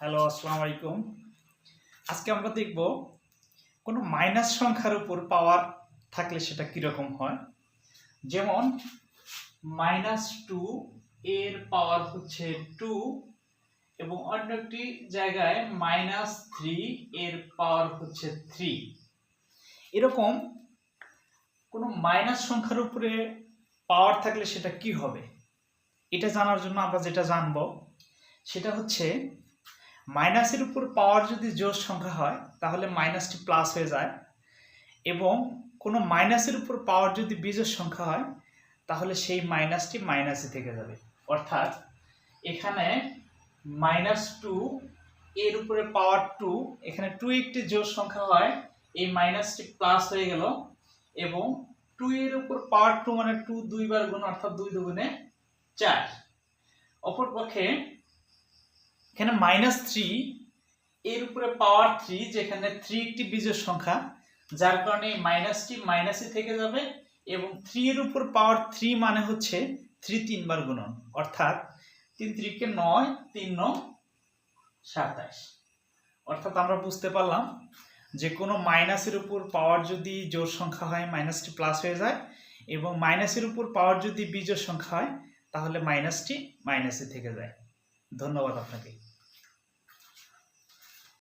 Hello আসসালামু আলাইকুম আজকে আমরা দেখব কোনো মাইনাস সংখ্যার উপর পাওয়ার থাকলে সেটা কীরকম হয়? যেমন মাইনাস টু এর পাওয়ার হচ্ছে টু এবং অন্য একটি জায়গায় মাইনাস থ্রি এর পাওয়ার হচ্ছে থ্রি এরকম কোনো মাইনাস সংখ্যার উপরে পাওয়ার থাকলে সেটা কি হবে? এটা জানার জন্য আমরা যেটা জানব, সেটা হচ্ছে মাইনাসের উপর পাওয়ার যদি জোর সংখ্যা হয়, তাহলে মাইনাসটি প্লাস হয়ে যায়। এবং কোনো মাইনাসের উপর পাওয়ার যদি বিজোড় সংখ্যা হয়, তাহলে সেই মাইনাসটি মাইনাসে থেকে যাবে। অর্থাৎ এখানে মাইনাস টু এর উপরে পাওয়ার টু এখানে টু একটি জোর সংখ্যা হয়, এই মাইনাসটি প্লাস হয়ে গেল। এবং টু এর উপর পাওয়ার টু মানে টু দুইবার গুণ অর্থাৎ দুই দুগুণে চার। অপরপক্ষে এখানে মাইনাস থ্রি এর উপরে পাওয়ার থ্রি যেখানে থ্রি একটি বীজের সংখ্যা, যার কারণে মাইনাসটি মাইনাসে থেকে যাবে এবং থ্রি এর উপর পাওয়ার থ্রি মানে হচ্ছে থ্রি তিনবার গুণন, অর্থাৎ তিন ত্রিকে নয়, তিন ন সাতাশ অর্থাৎ আমরা বুঝতে পারলাম যে কোনো মাইনাসের উপর পাওয়ার যদি জোর সংখ্যা হয় মাইনাসটি প্লাস হয়ে যায়, এবং মাইনাসের উপর পাওয়ার যদি বিজোড় সংখ্যা হয়, তাহলে মাইনাসটি মাইনাসে থেকে যায়। ধন্যবাদ আপনাকে।